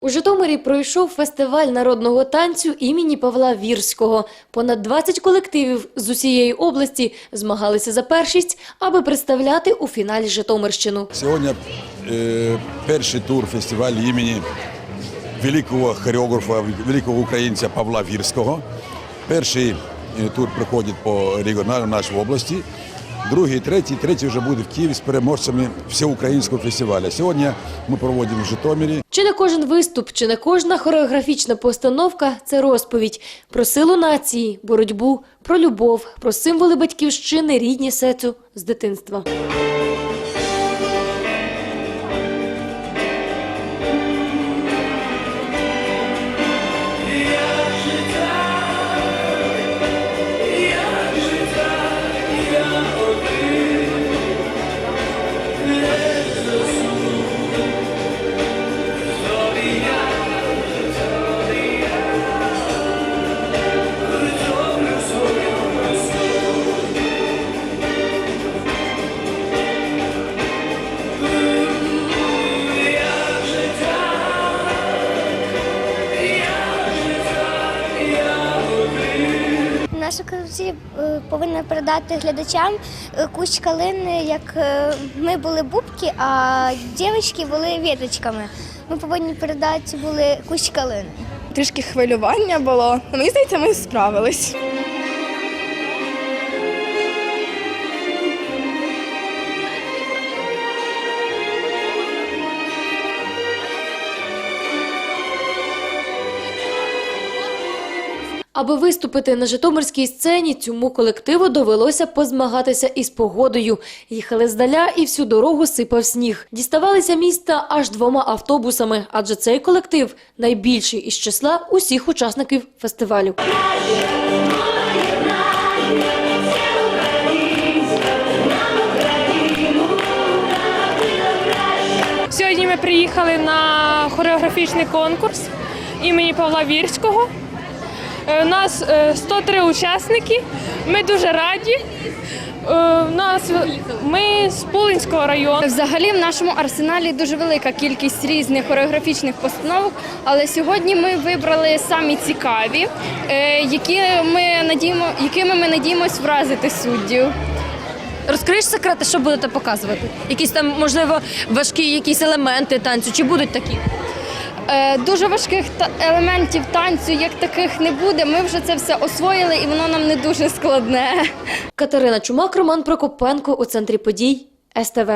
У Житомирі пройшов фестиваль народного танцю імені Павла Вірського. Понад 20 колективів з усієї області змагалися за першість, аби представляти у фіналі Житомирщину. Сьогодні е, перший тур фестивалю імені великого хореографа, великого українця Павла Вірського. Перший е, тур проходить по регіональному нашій області. Другий, третій, третій вже буде в Києві з переможцями всеукраїнського фестивалю. Сьогодні ми проводимо в Житомирі. Чи не кожен виступ, чи не кожна хореографічна постановка це розповідь про силу нації, боротьбу, про любов, про символи батьківщини, рідні серцю з дитинства. Наші колектив повинна повинні передати глядачам е, кущ калини, як е, ми були бубки, а дівчатки були віточками. Ми повинні передати були кущ калини. Трішки хвилювання було. але Мені здається, ми справились. Аби виступити на Житомирській сцені, цьому колективу довелося позмагатися із погодою. Їхали здаля і всю дорогу сипав сніг. Діставалися міста аж двома автобусами, адже цей колектив найбільший із числа усіх учасників фестивалю. Сьогодні ми приїхали на хореографічний конкурс імені Павла Вірського. Е, У нас е, 103 учасники. Ми дуже раді. Е, у Нас ми з Пулинського району. Взагалі в нашому арсеналі дуже велика кількість різних хореографічних постановок, але сьогодні ми вибрали самі цікаві, е, які ми надіємо, якими ми надіємось вразити суддів. Розкриєш секрети, що будете показувати? Якісь там, можливо, важкі якісь елементи танцю, чи будуть такі? Е, Дуже важких елементів танцю, як таких не буде. Ми вже це все освоїли, і воно нам не дуже складне. Катерина Чумак, Роман Прокопенко у центрі подій СТВ.